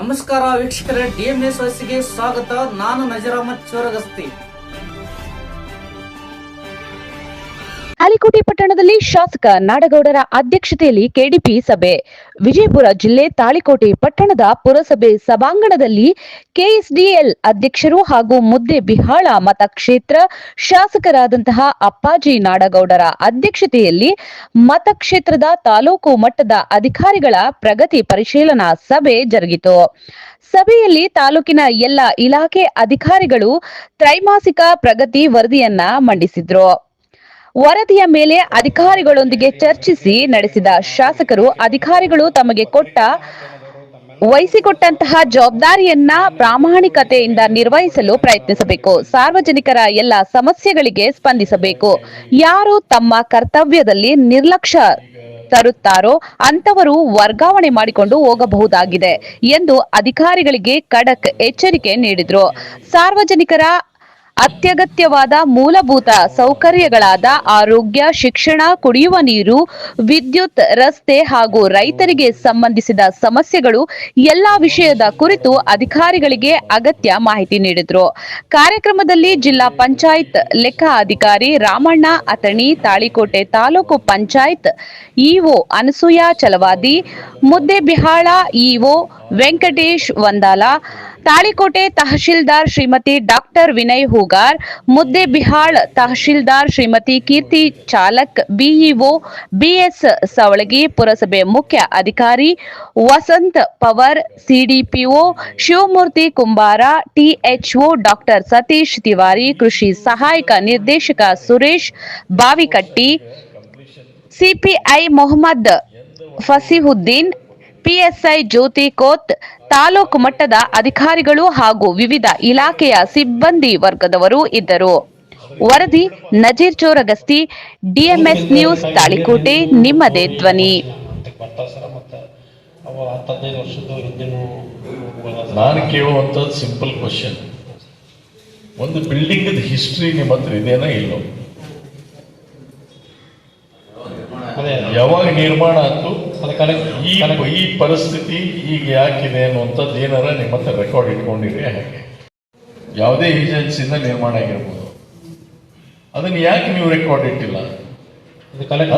ನಮಸ್ಕಾರ ವೀಕ್ಷಕರೇ ಎಸ್ ವಯಸ್ಸಿಗೆ ಸ್ವಾಗತ. ನಾನು ನಜರಾಮತ್ ಚೋರಗಸ್ತಿ. ತಾಳಿಕೋಟೆ ಪಟ್ಟಣದಲ್ಲಿ ಶಾಸಕ ನಾಡಗೌಡರ ಅಧ್ಯಕ್ಷತೆಯಲ್ಲಿ ಕೆಡಿಪಿ ಸಭೆ. ವಿಜಯಪುರ ಜಿಲ್ಲೆ ತಾಳಿಕೋಟೆ ಪಟ್ಟಣದ ಪುರಸಭೆ ಸಭಾಂಗಣದಲ್ಲಿ ಕೆಎಸ್ಡಿಎಲ್ ಅಧ್ಯಕ್ಷರು ಹಾಗೂ ಮುದ್ದೆ ಬಿಹಾಳ ಮತಕ್ಷೇತ್ರ ಶಾಸಕರಾದಂತಹ ಅಪ್ಪಾಜಿ ನಾಡಗೌಡರ ಅಧ್ಯಕ್ಷತೆಯಲ್ಲಿ ಮತಕ್ಷೇತ್ರದ ತಾಲೂಕು ಮಟ್ಟದ ಅಧಿಕಾರಿಗಳ ಪ್ರಗತಿ ಪರಿಶೀಲನಾ ಸಭೆ ಜರುಗಿತು. ಸಭೆಯಲ್ಲಿ ತಾಲೂಕಿನ ಎಲ್ಲ ಇಲಾಖೆ ಅಧಿಕಾರಿಗಳು ತ್ರೈಮಾಸಿಕ ಪ್ರಗತಿ ವರದಿಯನ್ನ ಮಂಡಿಸಿದ್ರು. ವರದಿಯ ಮೇಲೆ ಅಧಿಕಾರಿಗಳೊಂದಿಗೆ ಚರ್ಚಿಸಿ ನಡೆಸಿದ ಶಾಸಕರು ಅಧಿಕಾರಿಗಳು ತಮಗೆ ಕೊಟ್ಟ, ವಹಿಸಿಕೊಟ್ಟಂತಹ ಜವಾಬ್ದಾರಿಯನ್ನ ಪ್ರಾಮಾಣಿಕತೆಯಿಂದ ನಿರ್ವಹಿಸಲು ಪ್ರಯತ್ನಿಸಬೇಕು. ಸಾರ್ವಜನಿಕರ ಎಲ್ಲ ಸಮಸ್ಯೆಗಳಿಗೆ ಸ್ಪಂದಿಸಬೇಕು. ಯಾರು ತಮ್ಮ ಕರ್ತವ್ಯದಲ್ಲಿ ನಿರ್ಲಕ್ಷ್ಯ ತರುತ್ತಾರೋ ಅಂತವರು ವರ್ಗಾವಣೆ ಮಾಡಿಕೊಂಡು ಹೋಗಬಹುದಾಗಿದೆ ಎಂದು ಅಧಿಕಾರಿಗಳಿಗೆ ಖಡಕ್ ಎಚ್ಚರಿಕೆ ನೀಡಿದ್ರು. ಸಾರ್ವಜನಿಕರ ಅತ್ಯಗತ್ಯವಾದ ಮೂಲಭೂತ ಸೌಕರ್ಯಗಳಾದ ಆರೋಗ್ಯ, ಶಿಕ್ಷಣ, ಕುಡಿಯುವ ನೀರು, ವಿದ್ಯುತ್, ರಸ್ತೆ ಹಾಗೂ ರೈತರಿಗೆ ಸಂಬಂಧಿಸಿದ ಸಮಸ್ಯೆಗಳು ಎಲ್ಲಾ ವಿಷಯದ ಕುರಿತು ಅಧಿಕಾರಿಗಳಿಗೆ ಅಗತ್ಯ ಮಾಹಿತಿ ನೀಡಿದ್ರು. ಕಾರ್ಯಕ್ರಮದಲ್ಲಿ ಜಿಲ್ಲಾ ಪಂಚಾಯತ್ ಲೆಕ್ಕ ಅಧಿಕಾರಿ Ramanna, Athani, Talikote taluk panchayat EO Anasuya Chalavadi Muddebihal EO Venkatesh Vandala Talikote tahsildar Shrimati doctor Vinay Hoogar Muddebihal tahsildar Shrimati Keerthi Chalak, BEO B S Savalagi, ಪುರಸಭೆ ಮುಖ್ಯ ಅಧಿಕಾರಿ ವಸಂತ್ ಪವರ್, ಸಿಡಿಪಿಒ ಶಿವಮೂರ್ತಿ ಕುಂಬಾರ, ಟಿಎಚ್ಒ ಡಾಕ್ಟರ್ ಸತೀಶ್ ತಿವಾರಿ, ಕೃಷಿ ಸಹಾಯಕ ನಿರ್ದೇಶಕ Suresh Bavikatti, CPI Mohammed Fasihuddin PSI ಜ್ಯೋತಿ ಕೋತ್ ತಾಲೂಕು ಮಟ್ಟದ ಅಧಿಕಾರಿಗಳು ಹಾಗೂ ವಿವಿಧ ಇಲಾಖೆಯ ಸಿಬ್ಬಂದಿ ವರ್ಗದವರು ಇದ್ದರು. ವರದಿ ನಜೀರ್ ಚೋರಗಸ್ತಿ, ಡಿಎಂಎಸ್ ನ್ಯೂಸ್ ತಾಳಿಕೋಟೆ, ನಿಮ್ಮದೇ ಧ್ವನಿ. ನಾನು ಸಿಂಪಲ್ ಕ್ವಶನ್ ಒಂದು ಬಿಲ್ಡಿಂಗ್ ಹಿಸ್ಟ್ರಿ ನಿಮ್ಮ ಹತ್ರ ಇದೆಯಾ ಇಲ್ಲೋ? ಯಾವಾಗ ನಿರ್ಮಾಣ ಆಯ್ತು ಈ ಈ ಪರಿಸ್ಥಿತಿ ಈಗ ಯಾಕಿದೆ ಅನ್ನುವಂಥದ್ದು ಏನಾರ ನಿಮ್ಮ ಹತ್ರ ರೆಕಾರ್ಡ್ ಇಟ್ಕೊಂಡಿರಿ ಹಾಗೆ. ಯಾವುದೇ ಏಜೆನ್ಸಿಯಿಂದ ನಿರ್ಮಾಣ ಆಗಿರ್ಬೋದು. ಅದನ್ನ ಯಾಕೆ ನೀವು ರೆಕಾರ್ಡ್ ಇಟ್ಟಿಲ್ಲ?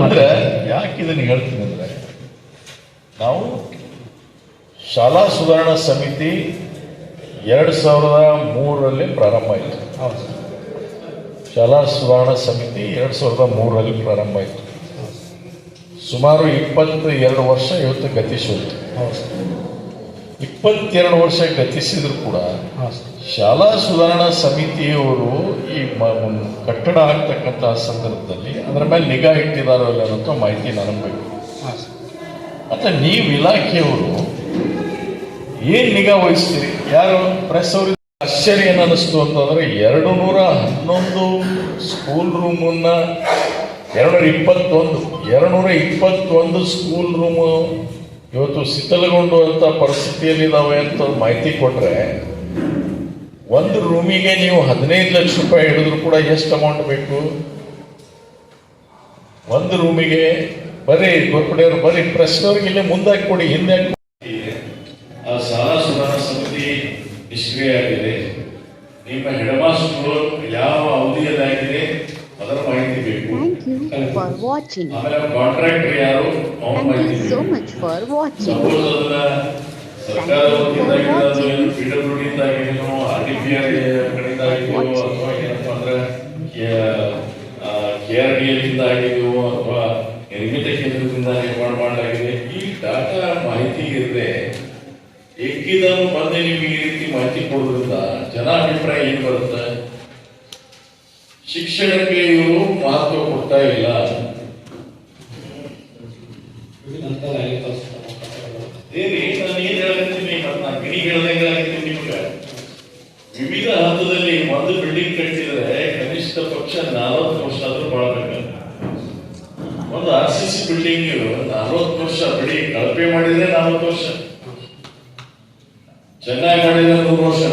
ಅಂದ್ರೆ ಯಾಕೆ ಇದನ್ನು ಹೇಳ್ತೀನಿ ಅಂದ್ರೆ ನಾವು ಶಾಲಾ ಸುಧಾರಣಾ ಸಮಿತಿ ಎರಡು ಸಾವಿರದ ಮೂರರಲ್ಲಿ ಪ್ರಾರಂಭ ಆಯಿತು. ಹೌದು. ಶಾಲಾ ಸುಧಾರಣಾ ಸಮಿತಿ ಎರಡು ಸಾವಿರದ ಮೂರರಲ್ಲಿ ಪ್ರಾರಂಭ ಆಯಿತು. ಸುಮಾರು ಇಪ್ಪತ್ತು ಎರಡು ವರ್ಷ ಇವತ್ತು ಗತಿಸೋದು ಇಪ್ಪತ್ತೆರಡು ವರ್ಷ ಗತಿಸಿದ್ರು ಕೂಡ ಶಾಲಾ ಸುಧಾರಣಾ ಸಮಿತಿಯವರು ಈ ಕಟ್ಟಡ ಆಗ್ತಕ್ಕಂತಹ ಸಂದರ್ಭದಲ್ಲಿ ಅದರ ಮೇಲೆ ನಿಗಾ ಇಟ್ಟಿದಾರೋ ಇಲ್ಲ ಅನ್ನೋ ಮಾಹಿತಿ ನನಗೆ ಬೇಕು. ಮತ್ತೆ ನೀವು ಇಲಾಖೆಯವರು ಏನ್ ನಿಗಾ ವಹಿಸ್ತೀರಿ? ಯಾರು? ಪ್ರೆಸ್ ಅವ್ರಿಗೆ ಆಶ್ಚರ್ಯ ಏನು ಅನ್ನಿಸ್ತು ಅಂತಂದ್ರೆ ಎರಡು ನೂರ ಹನ್ನೊಂದು ಸ್ಕೂಲ್ ರೂಮನ್ನ ಎರಡು ನೂರ ಇಪ್ಪತ್ತೊಂದು ಎರಡುನೂರ ಇಪ್ಪತ್ತೊಂದು ಸ್ಕೂಲ್ ರೂಮು ಇವತ್ತು ಶಿಥಿಲಗೊಂಡುವಂಥ ಪರಿಸ್ಥಿತಿಯಲ್ಲಿ ನಾವು ಅಂತ ಮಾಹಿತಿ ಕೊಟ್ಟರೆ ಒಂದು ರೂಮಿಗೆ ನೀವು ಹದಿನೈದು ಲಕ್ಷ ರೂಪಾಯಿ ಹಿಡಿದ್ರು ಕೂಡ ಎಷ್ಟು ಅಮೌಂಟ್ ಬೇಕು ಒಂದು ರೂಮಿಗೆ ಬರೀ ಗೋರ್ಪಡೆಯವರು, ಬರೀ ಪ್ರೆಸ್ನವ್ರಿಗೆ ಇಲ್ಲೇ ಮುಂದಾಕಿ ಕೊಡಿ, ಹಿಂದೆ. ಆ ಶಾಲಾ ಸಮಿತಿ ನಿಷ್ಕ್ರಿಯ ಆಗಿದೆ ನಿಮ್ಮ ಯಾವ ಅವಧಿಯಲ್ಲಾಗಿದೆ ಅದರ ಮಾಹಿತಿ ಬೇಕು Thank you for watching. Thank you so much for watching. Thank you for watching. ಆಗಿದೆಯೋ ಅಥವಾ ನಿರ್ಮಿತ ಕೇಂದ್ರದಿಂದ ನಿರ್ಮಾಣ ಮಾಡಲಾಗಿದೆ ಈ ಡಾಟಾ ಮಾಹಿತಿ ಇರದೆ ಎಕ್ಕಿದನು ಬಂದು ನಿಮಗೆ ಈ ರೀತಿ ಮಾಹಿತಿ ಕೊಡೋದ್ರಿಂದ ಜನ ಅಭಿಪ್ರಾಯ ಏನ್ ಬರುತ್ತೆ ಶಿಕ್ಷಣಕ್ಕೆ ಇವರು ಕೊಡ್ತಾ ಇಲ್ಲ ವಿವಿಧ ಹಂತದಲ್ಲಿ ಒಂದು ಬಿಲ್ಡಿಂಗ್ ಕಟ್ಟಿದ್ರೆ ಕನಿಷ್ಠ ಪಕ್ಷ ನಲವತ್ತು ವರ್ಷ ಆದ್ರೂ ಬಾಳ್ಬೇಕು ಒಂದು ಆರ್ ಸಿ ಸಿ ಬಿಲ್ಡಿಂಗ್ ನಲವತ್ತು ವರ್ಷ ಬಿಡಿ ಕಳಪೆ ಮಾಡಿದ್ರೆ ನಲವತ್ತು ವರ್ಷ ಚೆನ್ನಾಗಿ ಮಾಡಿದ್ರೆ ನೂರು ವರ್ಷ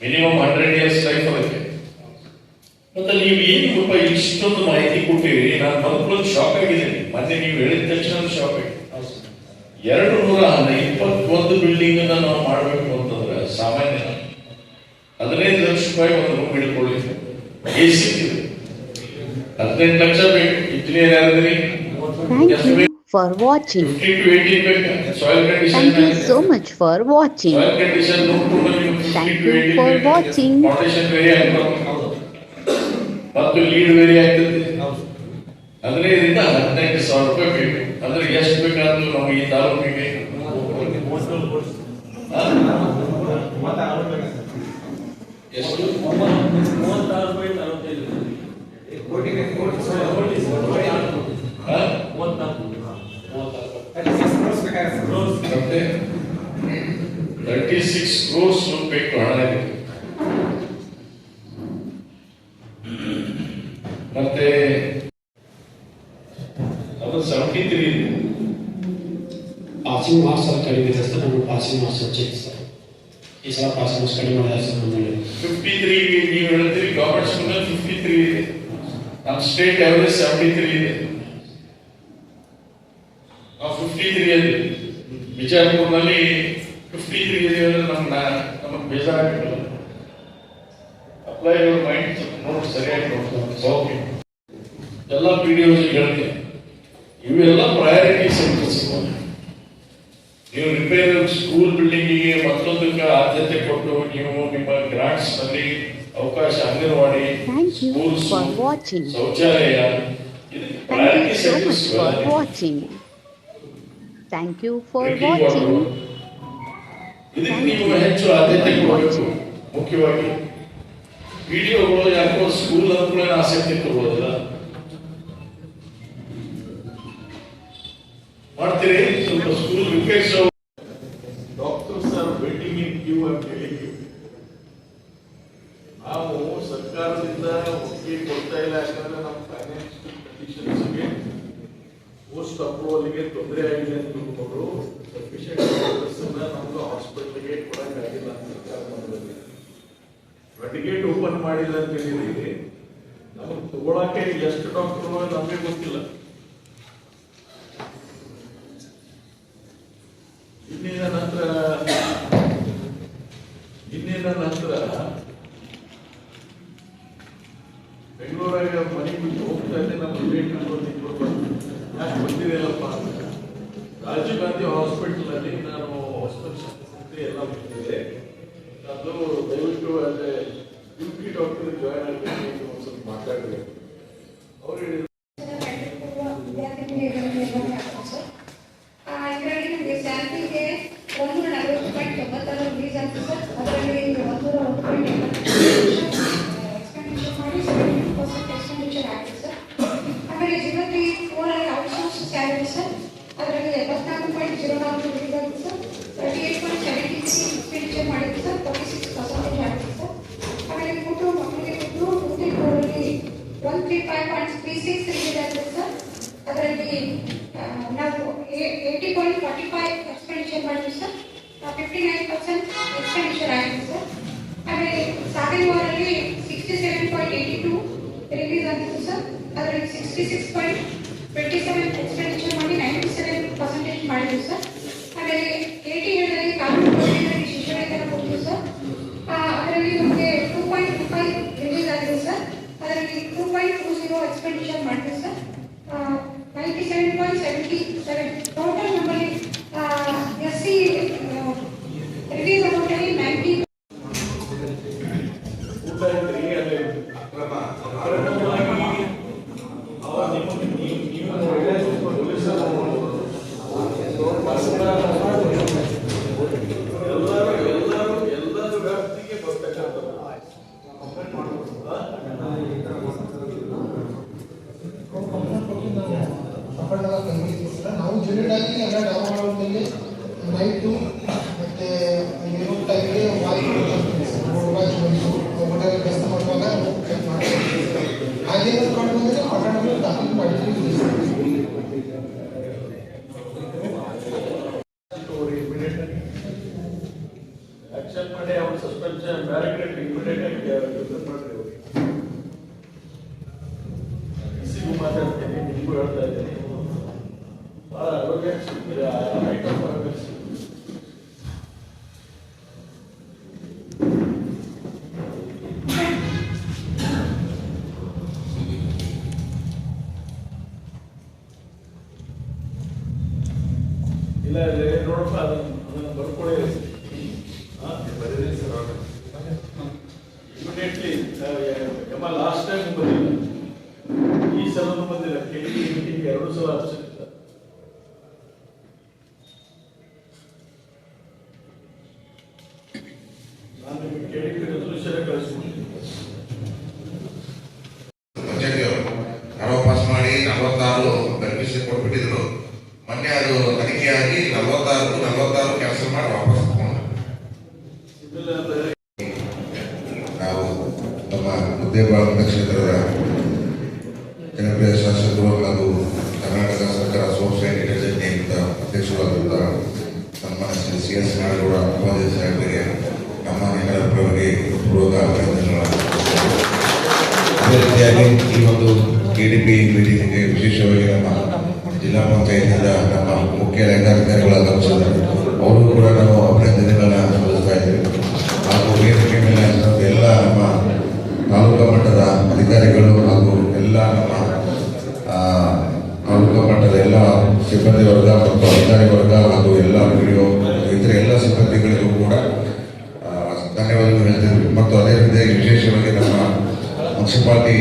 ಮಿನಿಮಮ್ ಹಂಡ್ರೆಡ್ ಇಷ್ಟೊಂದು ಮಾಹಿತಿ ಕೊಟ್ಟಿರಿ ನಾನು ಮೊದಲು ಶಾಕ್ ಆಗಿದ್ದೀನಿ. ಮತ್ತೆ ನೀವು ಹೇಳಿದ ತಕ್ಷಣ ಶಾಕ್ ಎರಡು ನೂರ ಇಪ್ಪತ್ತೊಂದು ಬಿಲ್ಡಿಂಗ್ ನಾವು ಮಾಡಬೇಕು ಅಂತಂದ್ರೆ ಸಾಮಾನ್ಯ ಹದಿನೈದು ಲಕ್ಷ ರೂಪಾಯಿ ಒಂದು ರೂಮ್ ಹಿಡ್ಕೊಳ್ಳಿ. ಎಸಿ ಹದಿನೈದು ಲಕ್ಷ ಬೇಕು. ಇಂಜಿನಿಯರ್ ಯಾರಿದ್ರಿ for watching. Thank you so much for watching. Thank you for watching. ಮತ್ತು ಲೀಡ್ ವೇರಿ ಆಗ್ತದೆ ಹದಿನೈದರಿಂದ ಹದಿನೆಂಟು ಸಾವಿರ ರೂಪಾಯಿ ಬೇಕು ಅಂದ್ರೆ ಎಷ್ಟು ಬೇಕಾದ್ರು ನಮಗೆ ಈ ತಾಲೂಕಿಗೆ? ಎಷ್ಟು ಹಾ? ಮತ್ತೆ ತರ್ಟಿ ಸಿಕ್ಸ್ ಕ್ರೋಸ್ ಬೇಕು ಹಣ ಇದೆ ಮತ್ತೆ ಅದು ಸೆವೆಂಟಿ ತ್ರೀ ಇದೆ ಪಾಸಿಂಗ್ ಮಾರ್ಕ್ಸ್ ಅಲ್ಲಿ ಕಡಿಮೆ ಇದೆ ಸರ್ ನಮಗೆ ಪಾಸಿಂಗ್ ಮಾರ್ಕ್ಸ್ ಹೆಚ್ಚಿದೆ ಸರ್ ಈ ಸಲ ಪಾಸಿಂಗ್ ಮಾರ್ಕ್ಸ್ ಕಡಿಮೆ ಮಾಡಿದ್ದಾರೆ ಸರ್ ನಮ್ಮಲ್ಲಿ ಫಿಫ್ಟಿ ತ್ರೀ ನೀವು ಹೇಳ್ತೀರಿ ಗವರ್ಮೆಂಟ್ ಸ್ಕೂಲ್ ಫಿಫ್ಟಿ ತ್ರೀ ಇದೆ ನಮ್ಮ ಸ್ಟೇಟ್ ಅವರೇಜ್ ಸೆವೆಂಟಿ ತ್ರೀ ಇದೆ ನಾವು ಫಿಫ್ಟಿ ತ್ರೀ ಅಲ್ಲಿ ಬಿಜಾಪುರ್ನಲ್ಲಿ ಫಿಫ್ಟಿ ತ್ರೀ ಇದೆ ಅಂದ್ರೆ ನಮ್ಮ ನಮಗೆ ಬೇಜಾರಾಗಿಲ್ಲ ಅಪ್ಲೈ ಮೈಂಡ್ ನೋಡಿ ಸರಿಯಾಗಿ ನೋಡ್ತಾರೆ ಓಕೆ ಎಲ್ಲ ಪಿ ಡಿ ಹೇಳ್ತೀನಿ ಇವೆಲ್ಲ ಪ್ರಯಾರಿಟೀಸ್ ಅಂತ ಸಿಗೋದು. ನೀವು ರಿಪೇರ್ ಸ್ಕೂಲ್ ಬಿಲ್ಡಿಂಗಿಗೆ ಮತ್ತೊಂದಕ್ಕೆ ಆದ್ಯತೆ ಕೊಟ್ಟು ನೀವು ನಿಮ್ಮ ಗ್ರಾಂಟ್ಸ್ನಲ್ಲಿ ಅವಕಾಶ ಅಂಗನವಾಡಿ ಶೌಚಾಲಯ ಥ್ಯಾಂಕ್ ಯು ಫಾರ್ ವಾಚಿಂಗ್ ಇದಕ್ಕೆ ನೀವು ಹೆಚ್ಚು ಆದ್ಯತೆ ಕೊಡಬೇಕು ಮುಖ್ಯವಾಗಿ. ವಿಡಿಯೋಗಳು ಯಾಕೋ ಸ್ಕೂಲ್ ಅಂತ ಆಸಕ್ತಿ ತಗೋದಿಲ್ಲ ಮಾಡ್ತೀರಿ ಸ್ವಲ್ಪ school repairs doctors are waiting in queue ಅಂತ ಹೇಳಿ ನಾವು ಸರ್ಕಾರದಿಂದ ಒಪ್ಪಿಗೆ ಕೊಡ್ತಾ ಇಲ್ಲ ಯಾಕಂದ್ರೆ ನಮ್ಮ ಫೈನಾನ್ಷಿಯಲ್ ಕಂಡೀಷನ್ಸ್ಗೆ ಪೋಸ್ಟ್ ಅಪ್ರೂವಲ್ಗೆ ತೊಂದರೆ ಆಗಿದೆ ಅಂತ ತಿಳ್ಕೊಂಡು ಸಫಿಷಿಯಂಟ್ ಡಾಕ್ಟರ್ಸ್ ನಮ್ಗೆ ಹಾಸ್ಪಿಟಲ್ಗೆ ಕೊಡಕ್ಕಾಗಿಲ್ಲ ಅಂತ ಸರ್ಕಾರ ಮಾಡಿದೆ ಟಿಕೆಟ್ ಓಪನ್ ಮಾಡಿಲ್ಲ ಅಂತ ಹೇಳಿದ್ರಿ ನಮಗೆ ತಗೊಳಕ್ಕೆ ಎಷ್ಟು ಡಾಕ್ಟರ್ ನಮಗೆ ಗೊತ್ತಿಲ್ಲ ಹಾಸ್ಪಿಟಲ್ ಎಲ್ಲ ಬಿಟ್ಟಿದ್ದೆ ಅದು ದಯವಿಟ್ಟು ಅಲ್ಲೇ ಯು ಪಿ ಡಾಕ್ಟರ್ ಜಾಯ್ನ್ ಆಗಬೇಕು ಅಂತ ಒಂದು ಸ್ವಲ್ಪ ಮಾತಾಡಿದೆ ಅವ್ರು ಹೇಳಿದ್ರು ಇದರಲ್ಲಿ ನಮಗೆ ಸ್ಯಾಲ್ರಿಗೆ ಒಂದು ನಲವತ್ತು ಪಾಯಿಂಟ್ ತೊಂಬತ್ತಾರು ರಿಲೀಸ್ ಆಗ್ತದೆ ಸರ್ ಅದರಲ್ಲಿ ಒಂದು ಒಂದು ಪಾಯಿಂಟ್ ಎಕ್ಸ್ಪೆಂಡಿಚರ್ ಮಾಡಿ ಸೆವೆಂಟಿ ಪರ್ಸೆಂಟ್ ಎಕ್ಸ್ಪೆಂಡಿಚರ್ ಆಗಿದೆ ಸರ್ ಆಮೇಲೆ zero three ಫೋರಲ್ಲಿ outsource salary sir ಅದರಲ್ಲಿ ಎಪ್ಪತ್ನಾಲ್ಕು ಪಾಯಿಂಟ್ ಜೀರೋ ನಾಲ್ಕು ರಿಲೀಸ್ ಆಗಿದೆ ಸರ್ ಫಾರ್ಟಿ ಸಿಕ್ಸ್ ಪರ್ಸೆಂಟೇಜ್ ಆಗಿದೆ ಸರ್ ಆಮೇಲೆ ಕೊಟ್ಟು ಮಕ್ಕಳಿಗೆ ಕೊಟ್ಟು two ಫೋರಲ್ಲಿ one three five point six release sir ಅದರಲ್ಲಿ ನಾವು ಏಯ್ಟಿ ಪಾಯಿಂಟ್ ಫಾರ್ಟಿ ಫೈವ್ ಮಾಡಿದ್ವಿ sir fifty nine percent expenditure ಆಗಿದೆ ಸರ್ ಆಮೇಲೆ ಸಾಗರವಾರಲ್ಲಿ sixty seven point eighty two release sir ಅದರಲ್ಲಿ sixty six point twenty seven ಮಾಡಿ ನೈಂಟಿ ಸೆವೆನ್ ಪರ್ಸೆಂಟೇಜ್ ಮಾಡಿದ್ವಿ sir ಆಮೇಲೆ 2.20 expenditure matrix 97.77 all right, go for it. ಇಲ್ಲ ನೋಡಪ್ಪ ಅದನ್ನ ಅದನ್ನು ಬರ್ಕೊಳ್ಳಿ ಬರೀರಿ ಟೈಮ್ ಬಂದಿಲ್ಲ. ಈ ಸಲ ಬಂದಿಲ್ಲ. ಕೆಳಗೆ ಎರಡು ಸಲ ಅಷ್ಟೇ ಅದು ತನಿಖೆಯಾಗಿ ನಲವತ್ತಾರು ನಲವತ್ತಾರು ಕ್ಯಾನ್ಸಲ್ ಮಾಡಿ ವಾಪಸ್. ನಾವು ನಮ್ಮ ಮುದ್ದೇಬಾಳ ಕ್ಷೇತ್ರದ ಜನಪ್ರಿಯ ಶಾಸಕರು ಹಾಗೂ ಕರ್ನಾಟಕ ಸರ್ಕಾರ ಸೋಷಿಯಲ್ ಇಂಟೆಲಿಜೆನ್ಸ್ ನೇಮಿತ ಅಧ್ಯಕ್ಷರಾದಂಥ ನಮ್ಮ ಶ್ರೀ ಸಿ ಎಸ್ ನಾಡಗೌಡ ಉಪಾಧ್ಯಕ್ಷ ಸಾಹೇಬರಿಗೆ ನಮ್ಮ ಪರವಾಗಿ ಪೂರ್ವಕ ಅಭಿನಂದನೆಗಳನ್ನು ಅದೇ ರೀತಿಯಾಗಿ ಈ ಒಂದು ಕೆ ಡಿ ಪಿ ಮೀಟಿಂಗ್ಗೆ ವಿಶೇಷವಾಗಿ ನಮ್ಮ ಜಿಲ್ಲಾ ಪಂಚಾಯತ್ನಿಂದ ನಮ್ಮ ಮುಖ್ಯ ಲೆಕ್ಕಾಧಿಕಾರಿಗಳಾದ ಅವರು. ಕೂಡ ನಾವು ಅಭಿನಂದನೆಗಳನ್ನು ಸಲ್ಲಿಸ್ತಾ ಇದ್ದೇವೆ. ಹಾಗೂ ವೇದಿಕೆ ಮೇಲೆ ಎಲ್ಲ ನಮ್ಮ ತಾಲೂಕಾ ಮಟ್ಟದ ಅಧಿಕಾರಿಗಳು ಹಾಗೂ ಎಲ್ಲ ನಮ್ಮ ತಾಲೂಕಾ ಮಟ್ಟದ ಎಲ್ಲ ಸಿಬ್ಬಂದಿ ವರ್ಗ ಮತ್ತು ಅಧಿಕಾರಿ ವರ್ಗ ಹಾಗೂ ಎಲ್ಲ ವಿಡಿಯೋ ಇತರ ಎಲ್ಲ ಸಿಬ್ಬಂದಿಗಳಿಗೂ ಕೂಡ ಧನ್ಯವಾದಗಳು ಹೇಳ್ತಿದ್ವಿ. ಮತ್ತು ಅದೇ ರೀತಿಯಾಗಿ ವಿಶೇಷವಾಗಿ ನಮ್ಮ ಮುನ್ಸಿಪಾಲ್ಟಿ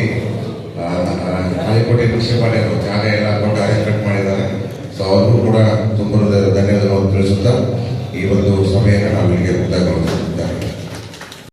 ಕಾಲಿಕೋಟೆ ಮುನ್ಸಿಪಾಲ್ಟಿ ಜಾಗ ಎಲ್ಲ ಕೊಟ್ಟು también a de